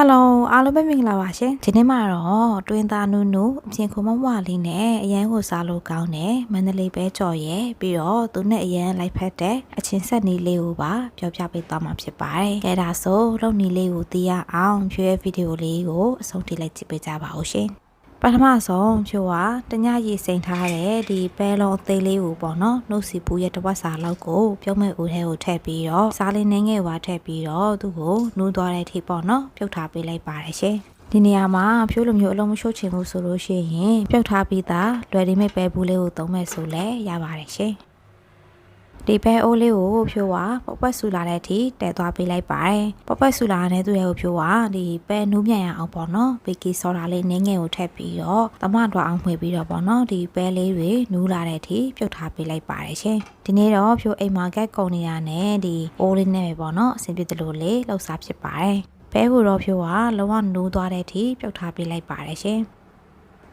ဟယ်လိုအားလုံးပဲမင်္ဂလာပါရှင်ဒီနေ့မှာတော့တွင်သားနုနုအပြင်ခုံမဝလေးနဲ့အရန်ကိုစားလို့ကောင်းတယ်မန္တလေးပဲကြော်ရဲ့ပြီးတော့သူနဲ့အရန်လိုက်ဖက်တဲ့အချင်းဆက်နီးလေးကိုပါပြောပြပေးသွားမှာဖြစ်ပါတယ်အဲဒါဆိုလုံနီးလေးကိုသိရအောင်ဖြွေးဗီဒီယိုလေးကိုအဆုံးထိလိုက်ကြည့်ပေးကြပါဦးရှင် ပထမဆုံးဖြိုးကတညရေစိန်ထားတဲ့ဒီပဲလုံးအသေးလေးကိုပေါ့နော်နှုတ်စီပူရဲ့တစ်ဝက်စာလောက်ကိုပြုံးမဲ့ဦးထဲကိုထည့်ပြီးတော့စားလေးနှင်းငယ်ဝါထည့်ပြီးတော့သူ့ကိုနူးသွားတဲ့အထိပေါ့နော်ပြုတ်ထားပေးလိုက်ပါတယ်ရှင်ဒီနေရာမှာဖြိုးလိုမျိုးအလုံးမရှို့ချင်ဘူးဆိုလို့ရှိရင်ပြုတ်ထားပြီးသားလွယ်ဒီမဲ့ပဲဘူးလေးကိုသုံးမဲ့ဆိုလဲရပါတယ်ရှင် ဒီပဲအိုးလေးကိုဖြိုးကပပတ်ဆူလာတဲ့အထိတဲသွားပေးလိုက်ပါတယ်ပပတ်ဆူလာတဲ့သူရဲ့ကိုဖြိုးကဒီပဲနူးမြန်ရအောင်ပေါ့နော်ဘေကီဆော်ဒါလေးနင်းငယ်ကိုထည့်ပြီးတော့တမတော့အောင်မှွေပြီးတော့ပေါ့နော်ဒီပဲလေးတွေနူးလာတဲ့အထိပြုတ်ထားပေးလိုက်ပါတယ်ရှင်ဒီနေ့တော့ဖြိုးအိမ်မာကက်ကုန်နေရနဲ့ဒီအိုးလေးနဲ့ပဲပေါ့နော်အဆင်ပြေတယ်လို့လေးလှုပ်ရှားဖြစ်ပါတယ်ပဲကိုတော့ဖြိုးကလုံးဝနိုးသွားတဲ့အထိပြုတ်ထားပေးလိုက်ပါတယ်ရှင်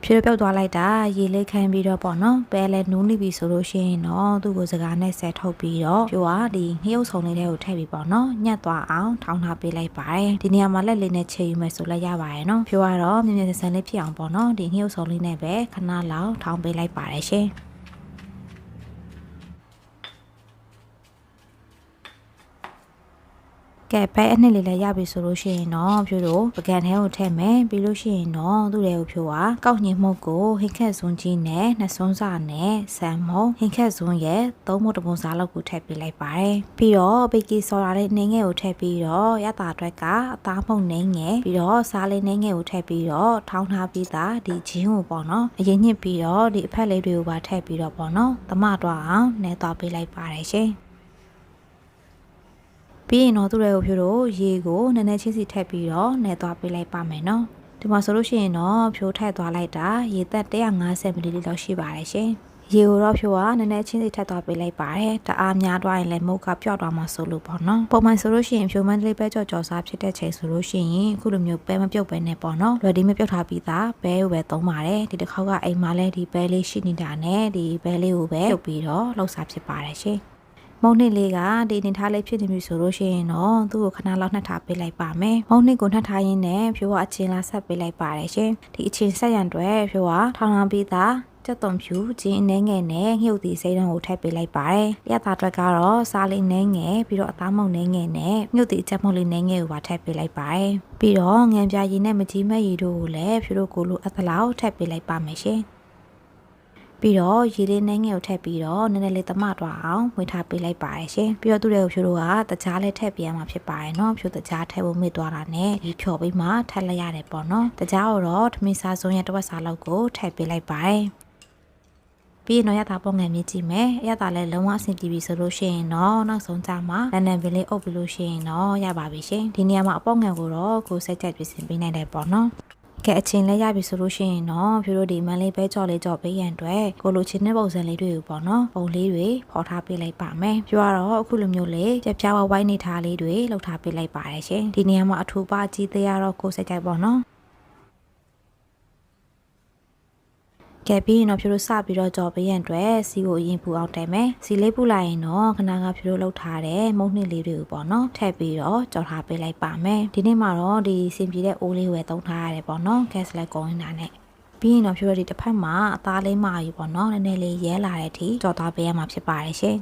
ဖြိုးပြုတ်သွားလိုက်တာရေလေးခံပြီးတော့ပေါ့နော်ပဲလဲနူးနေပြီဆိုလို့ရှိရင်တော့သူ့ကိုစကားနဲ့ဆက်ထုတ်ပြီးတော့ဖြိုးကဒီငှရုပ်ဆောင်လေးတွေကိုထည့်ပြီးပေါ့နော်ညက်သွားအောင်ထောင်းထားပေးလိုက်ပါတယ်ဒီနေရာမှာလက်လေးနဲ့ချိန်ယူမယ်ဆိုလည်းရပါတယ်နော်ဖြိုးကတော့မြင်မြင်ဆန်ဆန်လေးဖြစ်အောင်ပေါ့နော်ဒီငှရုပ်ဆောင်လေးနဲ့ပဲခဏလောက်ထောင်းပေးလိုက်ပါတယ်ရှင် ကဲပဲအနှစ်လေးလည်းရပြီဆိုလို့ရှိရင်တော့ဖြိုးတို့ပကံထဲကိုထည့်မယ်ပြီးလို့ရှိရင်တော့သူ့တွေကိုဖြိုးကကောက်ညင်မှုတ်ကိုဟင်ခက်စွန်းကြီးနဲ့နှစွန်းစာနဲ့ဆန်မုံဟင်ခက်စွန်းရဲ့သုံးမှုတပုံစားလောက်ကိုထည့်ပေးလိုက်ပါတယ်ပြီးတော့ဘေကီဆော်ဒါလေးနှင်းငယ်ကိုထည့်ပြီးတော့ရတာအတွက်ကအသားမှုန့်နှင်းငယ်ပြီးတော့စားလေးနှင်းငယ်ကိုထည့်ပြီးတော့ထောင်းထားပြီးသားဒီဂျင်းကိုပေါ့နော်အရင်ညစ်ပြီးတော့ဒီအဖက်လေးတွေကိုပါထည့်ပြီးတော့ပေါ့နော်သမတော့အောင်နဲသွားပေးလိုက်ပါတယ်ရှင် ပြီးရင်တော့သူ့ရဲ့ကိုဖြိုးတို့ရေကိုနည်းနည်းချင်းစီထည့်ပြီးတော့နှဲသွားပေးလိုက်ပါမယ်နော်ဒီမှာဆိုလို့ရှိရင်တော့ဖြိုးထည့်သွားလိုက်တာရေသက်150 ml လောက်ရှိပါတယ်ရှင်ရေကိုတော့ဖြိုးကနည်းနည်းချင်းစီထည့်သွားပေးလိုက်ပါတယ်တအားများသွားရင်လည်းမုတ်ကပြော့သွားမှာဆိုလို့ပေါ့နော်ပုံမှန်ဆိုလို့ရှိရင်ဖြိုးမန်းလေးပဲကြော်ကြော်စားဖြစ်တဲ့ချိန်ဆိုလို့ရှိရင်အခုလိုမျိုးပဲမပြုတ်ပဲနဲ့ပေါ့နော်လွယ်ဒီမပြုတ်ထားပြီးသားပဲကိုပဲသုံးပါတယ်ဒီတစ်ခေါက်ကအိမ်မှာလည်းဒီပဲလေးရှိနေတာနဲ့ဒီပဲလေးကိုပဲပြုတ်ပြီးတော့လှုပ်စားဖြစ်ပါတယ်ရှင် မုံနှစ်လေးကဒီနေထားလေးဖြစ်နေပြီဆိုလို့ရှိရင်တော့သူ့ကိုခဏလောက်နှက်ထားပေးလိုက်ပါမယ်။မုံနှစ်ကိုနှက်ထားရင်းနဲ့ဖြိုးကအချင်းလာဆက်ပေးလိုက်ပါတယ်ရှင်။ဒီအချင်းဆက်ရန်တွေဖြိုးကထောင်းထောင်းပြီးသားကြက်သွန်ဖြူဂျင်းအနေငယ်နဲ့ငှုပ်သီးစိမ်းတုံးကိုထည့်ပေးလိုက်ပါတယ်။ရတာအတွက်ကတော့စားလေးနှဲငယ်ပြီးတော့အသားမုံနှဲငယ်နဲ့ငှုပ်သီးအချက်မုံလေးနှဲငယ်ကိုပါထည့်ပေးလိုက်ပါတယ်။ပြီးတော့ငံပြာရည်နဲ့မကြီးမဲ့ရည်တို့ကိုလည်းဖြူတို့ကိုလိုအပ်သလောက်ထည့်ပေးလိုက်ပါမယ်ရှင်။ ပြီးတော့ရေလေးနှင်းငယ်ကိုထည့်ပြီးတော့နည်းနည်းလေးသမတော့အောင်ဝင်ထားပေးလိုက်ပါတယ်ရှင်ပြီးတော့သူ့ရဲ့ဖြိုးတို့ကတကြားလေးထည့်ပေးရမှာဖြစ်ပါတယ်เนาะဖြိုးတကြားထည့်ဖို့မေ့သွားတာနဲ့ဒီဖြော်ပြီးမှထည့်လိုက်ရတယ်ပေါ့နော်တကြားကိုတော့ထမင်းစားစုံရဲ့တစ်ဝက်စားလောက်ကိုထည့်ပေးလိုက်ပါတယ်ပြီးရင်တော့ရတာပုံငယ်မြင့်ကြည့်မယ်ရတာလည်းလုံးဝအဆင်ပြေပြီဆိုလို့ရှိရင်တော့နောက်ဆုံးကြမှာလန်ဒန်ဗီလေးအုပ်ပြီးလို့ရှိရင်တော့ရပါပြီရှင်ဒီနေရာမှာအပေါငယ်ကိုတော့ကိုစိတ်ချက်ပြင်ဆင်ပေးနိုင်တယ်ပေါ့နော် ကဲအချင်းလဲရပြီဆိုလို့ရှိရင်တော့ဖြူတို့ဒီမန်လေးပဲကြော်လေးကြော်ပေးရန်အတွက်ကိုလိုချင်းတဲ့ပုံစံလေးတွေကိုပေါ့နော်ပုံလေးတွေဖော်ထားပေးလိုက်ပါမယ်ပြတော့အခုလိုမျိုးလေးကြပြားဝိုင်းနေထားလေးတွေလှုပ်ထားပေးလိုက်ပါတယ်ရှင်ဒီနေရာမှာအထူပါအကြီးသေးရတော့ကိုစိတ်ကြိုက်ပေါ့နော် ကဲပြီးရင်တော့ဖြိုးတို့စပြီးတော့ကြော်ပေးရန်အတွက်စီကိုအရင်ပူအောင်တယ်မယ်စီလေးပူလိုက်ရင်တော့ခဏကဖြိုးတို့လောက်ထားတဲ့မုံနှစ်လေးတွေကိုပေါ့နော်ထည့်ပြီးတော့ကြော်ထားပေးလိုက်ပါမယ်ဒီနေ့မှာတော့ဒီစင်ပြေတဲ့အိုးလေးဝယ်သုံးထားရတယ်ပေါ့နော်ဂက်စ်လိုက်ကုန်နေတာနဲ့ပြီးရင်တော့ဖြိုးတို့ဒီတစ်ဖက်မှာအသားလေးမာယူပေါ့နော်နည်းနည်းလေးရဲလာတဲ့အထိကြော်ထားပေးရမှာဖြစ်ပါတယ်ရှင်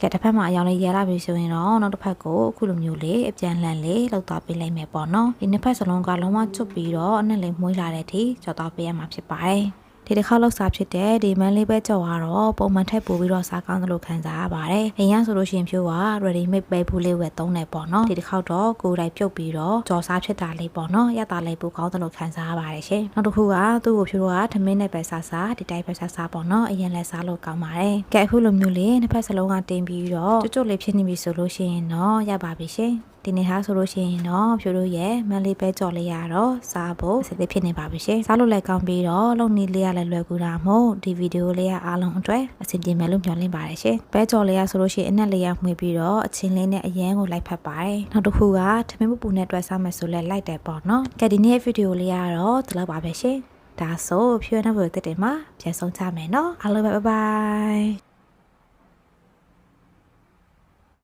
ကဲတစ်ဖက်မှာအယောင်လေးရဲလာပြီဆိုရင်တော့နောက်တစ်ဖက်ကိုအခုလိုမျိုးလေးအပြန်လှန်လေးလောက်သွားပေးလိုက်မယ်ပေါ့နော်ဒီနှစ်ဖက်စလုံးကလုံးဝချွတ်ပြီးတော့အနက်လေးမွေးလာတဲ့အထိကြော်သွားပေးရမှာဖြစ်ပါတယ် ဒီတစ်ခါလောက်စားဖြစ်တဲ့ဒီမန်လေးပဲကြော်ကတော့ပုံမှန်ထက်ပိုပြီးတော့စားကောင်းသလိုခံစားရပါတယ်။အိမ်ရဆိုလို့ရှိရင်ဖြိုးက ready made ပဲဘူးလေးဝယ်သုံးတယ်ပေါ့နော်။ဒီတစ်ခါတော့ကိုယ်တိုင်ပြုတ်ပြီးတော့ကြော်စားဖြစ်တာလေးပေါ့နော်။ရတာလေးပိုကောင်းသလိုခံစားရပါတယ်ရှင်။နောက်တစ်ခုကသူ့ကိုဖြိုးကထမင်းနဲ့ပဲစားစားဒီတိုင်းပဲစားစားပေါ့နော်။အရင်လဲစားလို့ကောင်းပါတယ်။ကဲအခုလိုမျိုးလေးတစ်ဖက်စလုံးကတင်ပြီးတော့ကျွတ်ကျွတ်လေးဖြစ်နေပြီဆိုလို့ရှိရင်တော့ရပါပြီရှင်။ ဒီနေ့ဟာဆိုလို့ရှိရင်တော့ဖြိုတို့ရဲ့မန်လေးပဲကြော်လေးရတော့စားဖို့စစ်စစ်ဖြစ်နေပါပြီရှင်စားလို့လည်းကောင်းပြီးတော့လုံနေလေးရလည်းလွယ်ကူတာမို့ဒီဗီဒီယိုလေးရအားလုံးအတွက်အဆင်ပြေမယ်လို့မျှော်လင့်ပါတယ်ရှင်ပဲကြော်လေးရဆိုလို့ရှိရင်အနက်လေးရမှွေပြီးတော့အချင်းလေးနဲ့အရန်ကိုလိုက်ဖက်ပါတယ်နောက်တစ်ခုကထမင်းပူပူနဲ့တွဲစားမယ်ဆိုလဲလိုက်တယ်ပေါ့နော်ကဲဒီနေ့ဗီဒီယိုလေးရတော့ဒီလောက်ပါပဲရှင်ဒါဆိုဖြူရတဲ့ဘုရားတက်တယ်မှာပြန်ဆုံးကြမယ်နော်အားလုံးပဲဘိုင်ဘိုင်